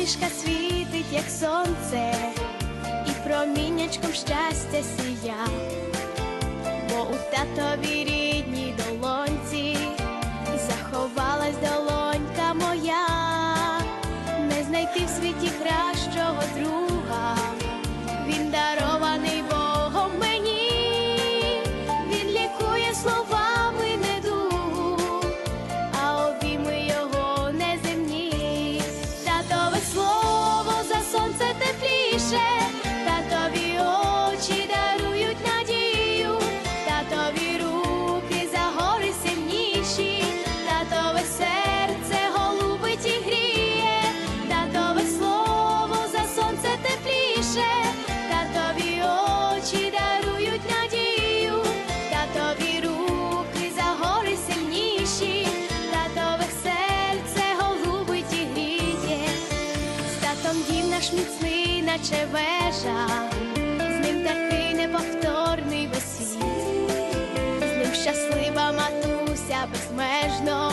усмішка світить, як сонце, і промінячком щастя сія, тепліше, татові очі дарують надію, татові руки за гори сильніші, татове серце голубить і гріє. З татом дім наш міцний, наче вежа, з ним такий неповторний весь з ним щаслива матуся безмежно,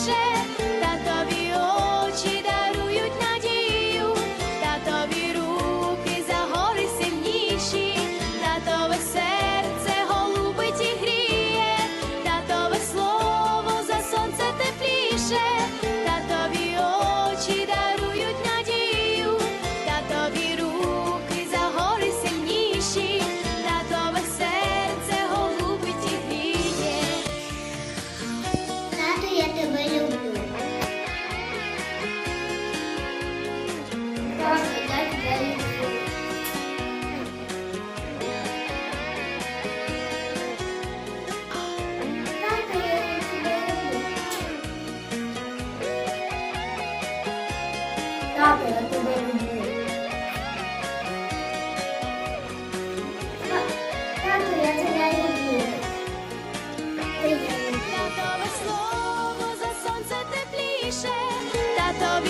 тепліше, татові очі дарують надію, татові руки за гори сильніші, татове серце голубить і гріє, татове слово за сонце тепліше, Тату, я тебе люблю. Тату, я тебе люблю. Татове слово за сонце тепліше, татові очі